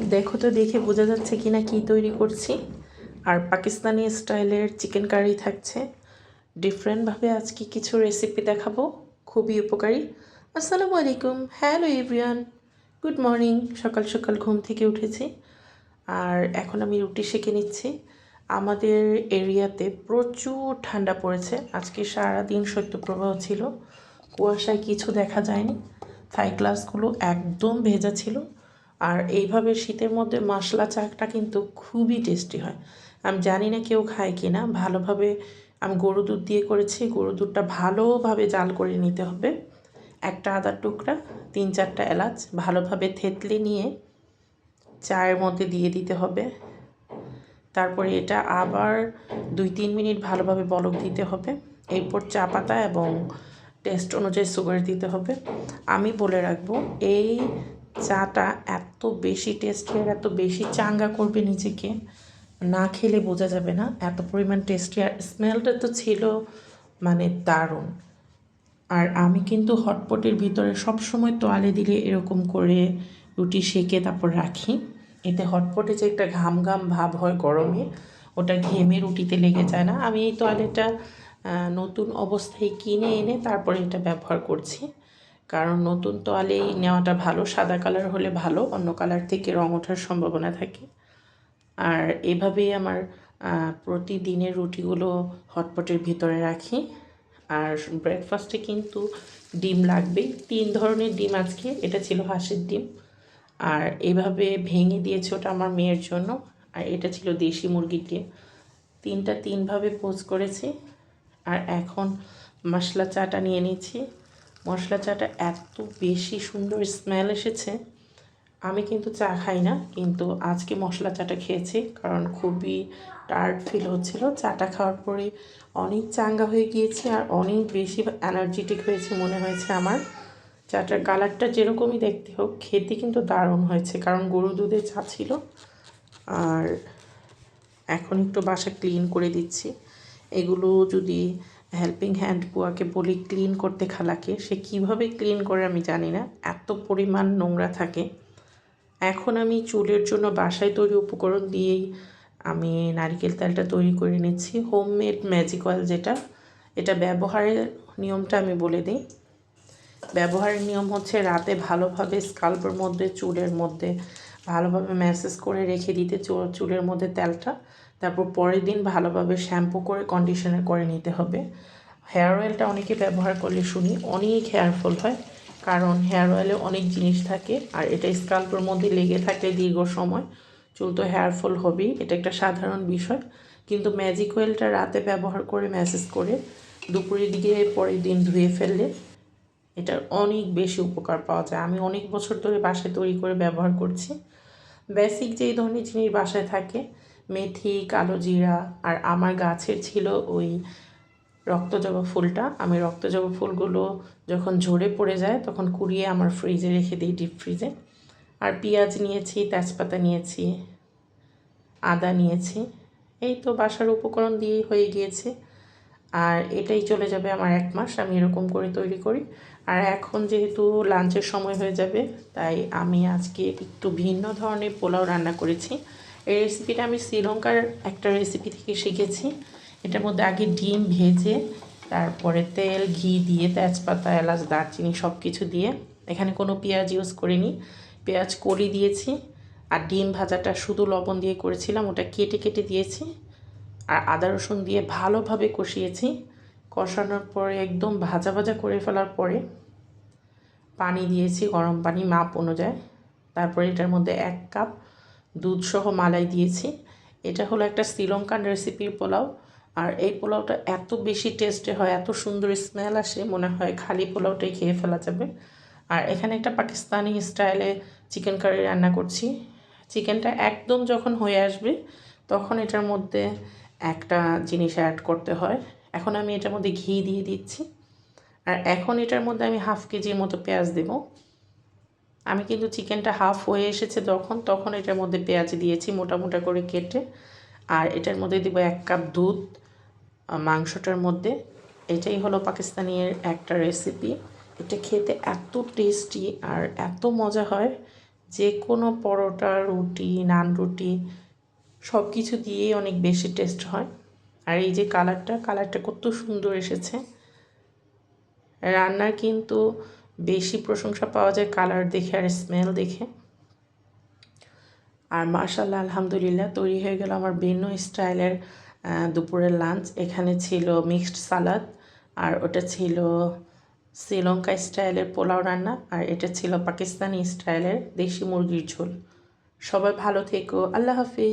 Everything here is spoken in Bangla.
দেখো তো, দেখে বোঝা যাচ্ছে কি না কী তৈরি করছি। আর পাকিস্তানি স্টাইলের চিকেন কারি থাকছে। ডিফারেন্টভাবে আজকে কিছু রেসিপি দেখাবো। খুবই উপকারী। আসসালামু আলাইকুম। হ্যালো এভরিওয়ান গুড মর্নিং সকাল সকাল ঘুম থেকে উঠেছি। আর এখন আমি রুটি সেঁকে নিচ্ছি। আমাদের এরিয়াতে প্রচুর ঠান্ডা পড়েছে। আজকে সারাদিন শৈত্যপ্রবাহ ছিল। কুয়াশায় কিছু দেখা যায়নি। থাই গ্লাসগুলো একদম ভেজা ছিল। আর এইভাবে শীতের মধ্যে মশলা চাটা কিন্তু খুবই টেস্টি হয়। আমি জানি না কেউ খায় কি না ভালোভাবে আমি গরু দুধ দিয়ে করেছি, গরু দুধটা ভালোভাবে জাল করে নিতে হবে। একটা আদার টুকরা, তিন চারটা এলাচ, ভালোভাবে থেতলে নিয়ে চায়ের মধ্যে দিয়ে দিতে হবে। তারপরে এটা আবার দুই তিন মিনিট ভালোভাবে বলক দিতে হবে। এরপর চা পাতা এবং টেস্ট অনুযায়ী সুগার দিতে হবে। আমি বলে রাখব, এই চাটা এত বেশি টেস্টি আর এত বেশি চাঙ্গা করবে নিজেকে, না খেলে বোঝা যাবে না। এত পরিমাণ টেস্টি আর স্মেলটা তো ছিল মানে দারুণ। আর আমি কিন্তু হটপটের ভিতরে সব সময় তোয়ালে দিলে এরকম করে রুটি সেকে তারপর রাখি। এতে হটপটে যে একটা ঘাম ঘাম ভাব হয় গরমে, ওটা ঘেমে রুটিতে লেগে যায় না। আমি এই তোয়ালেটা নতুন অবস্থায় কিনে এনে তারপরে এটা ব্যবহার করছি। কারণ নতুন তোয়ালেই নেওয়াটা ভালো, সাদা কালার হলে ভালো, অন্য কালার থেকে রং ওঠার সম্ভাবনা থাকে। আর এভাবেই আমার প্রতিদিনের রুটিগুলো হটপটের ভিতরে রাখি। আর ব্রেকফাস্টে কিন্তু ডিম লাগবেই। তিন ধরনের ডিম আজকে, এটা ছিল হাঁসের ডিম। আর এভাবে ভেঙে দিয়েছে ওটা আমার মেয়ের জন্য। আর এটা ছিল দেশি মুরগির ডিম। তিনটা তিনভাবে পোজ করেছি। আর এখন মশলা চাটা নিয়ে নিচ্ছি। মশলা চাটা এত বেশি সুন্দর স্মেল এসেছে। আমি কিন্তু চা খাই না, কিন্তু আজকে মশলা চাটা খেয়েছি, কারণ খুবই টায়ার্ড ফিল হচ্ছিল। চাটা খাওয়ার পরে অনেক চাঙ্গা হয়ে গিয়েছি আর অনেক বেশি এনার্জেটিক হয়েছে মনে হয়েছে আমার। চাটার কালারটা যেরকমই দেখতে হোক, খেতে কিন্তু দারুণ হয়েছে, কারণ গরু দুধে চা ছিল। আর এখন একটু বাসা ক্লিন করে দিচ্ছি। এগুলো যদি হেল্পিং হ্যান্ড বুয়াকে বলি ক্লিন করতে খালাকে। সে কীভাবে ক্লিন করে আমি জানি না। এত পরিমাণ নোংরা থাকে। এখন আমি চুলের জন্য বাসায় তৈরি উপকরণ দিয়েই আমি নারিকেল তেলটা তৈরি করে নিচ্ছি। হোমমেড ম্যাজিক অয়েল যেটা, এটা ব্যবহারের নিয়মটা আমি বলে দিই। ব্যবহারের নিয়ম হচ্ছে রাতে ভালোভাবে স্কাল্পের মধ্যে, চুলের মধ্যে ভালোভাবে ম্যাসেজ করে রেখে দিতে চুলের মধ্যে তেলটা। তারপর পরের দিন ভালোভাবে শ্যাম্পু করে কন্ডিশনার করে নিতে হবে। হেয়ার অয়েলটা অনেকে ব্যবহার করলে শুনি, অনেক হেয়ারফল হয়। কারণ হেয়ার অয়েলে অনেক জিনিস থাকে, আর এটা স্কাল্পের মধ্যে লেগে থাকলে দীর্ঘ সময় চুল তো হেয়ারফল হবেই, এটা একটা সাধারণ বিষয়। কিন্তু ম্যাজিক অয়েলটা রাতে ব্যবহার করে ম্যাসেজ করে, দুপুরের দিকে পরের দিন ধুয়ে ফেললে এটার অনেক বেশি উপকার পাওয়া যায়। আমি অনেক বছর ধরে বাসায় তৈরি করে ব্যবহার করছি। বেসিক যেই ধরনের জিনিস বাসায় থাকে, মেথি, কালো জিরা আর আমার গাছের ছিল ওই রক্তজবা ফুলটা। আমি রক্তজবা ফুলগুলো যখন ঝরে পড়ে যায় তখন কুড়িয়ে আমার ফ্রিজে রেখে দিই ডিপ ফ্রিজে আর পেঁয়াজ নিয়েছি, তেজপাতা নিয়েছি, আদা নিয়েছি। এই তো বাসার উপকরণ দিয়েই হয়ে গিয়েছে। আর এটাই চলে যাবে আমার এক মাস, আমি এরকম করে তৈরি করি। আর এখন যেহেতু লাঞ্চের সময় হয়ে যাবে, তাই আমি আজকে একটু ভিন্ন ধরনের পোলাও রান্না করেছি। এই রেসিপিটা আমি শ্রীলঙ্কার একটা রেসিপি থেকে শিখেছি। এটার মধ্যে আগে ডিম ভেজে, তারপরে তেল, ঘি দিয়ে, তেজপাতা, এলাচ, দারচিনি সব কিছু দিয়ে, এখানে কোনো পেঁয়াজ ইউজ করিনি। পেঁয়াজ কলি দিয়েছি, আর ডিম ভাজাটা শুধু লবণ দিয়ে করেছিলাম, ওটা কেটে কেটে দিয়েছি। আর আদা রসুন দিয়ে ভালোভাবে কষিয়েছি। কষানোর পরে একদম ভাজা ভাজা করে ফেলার পরে পানি দিয়েছি গরম পানি মাপ অনুযায়ী। তারপরে এটার মধ্যে এক কাপ দুধসহ মালাই দিয়েছি। এটা হলো একটা শ্রীলঙ্কান রেসিপির পোলাও। আর এই পোলাওটা এত বেশি টেস্টে হয়, এত সুন্দর স্মেল আসে, মনে হয় খালি পোলাওটাই খেয়ে ফেলা যাবে। আর এখানে একটা পাকিস্তানি স্টাইলে চিকেন কারি রান্না করছি। চিকেনটা একদম যখন হয়ে আসবে, তখন এটার মধ্যে একটা জিনিস অ্যাড করতে হয়। এখন আমি এটার মধ্যে ঘি দিয়ে দিচ্ছি। আর এখন এটার মধ্যে আমি হাফ কেজির মতো পেঁয়াজ দেব। আমি কিন্তু চিকেনটা হাফ হয়ে এসেছে তখন তখন এটার মধ্যে পেঁয়াজ দিয়েছি মোটা মোটা করে কেটে। আর এটার মধ্যে দেবো এক কাপ দুধ। মাংসটার মধ্যে। এটাই হলো পাকিস্তানির একটা রেসিপি এটা খেতে এত টেস্টি আর এত মজা হয়। যে কোনো পরোটা, রুটি, নান রুটি সব কিছু দিয়েই অনেক বেশি টেস্ট হয়। আর এই যে কালারটা কালারটা কত সুন্দর এসেছে। রান্নার কিন্তু বেশি প্রশংসা পাওয়া যায় কালার দেখে আর স্মেল দেখে। আর মার্শাল্লাহ আলহামদুলিল্লাহ তৈরি হয়ে গেল আমার ভিন্ন স্টাইলের দুপুরের লাঞ্চ এখানে ছিল মিক্সড সালাদ আর ওটা ছিল শ্রীলঙ্কা স্টাইলের পোলাও রান্না, আর এটা ছিল পাকিস্তানি স্টাইলের দেশি মুরগির ঝোল। সবাই ভালো থেকো, আল্লাহ হাফিজ।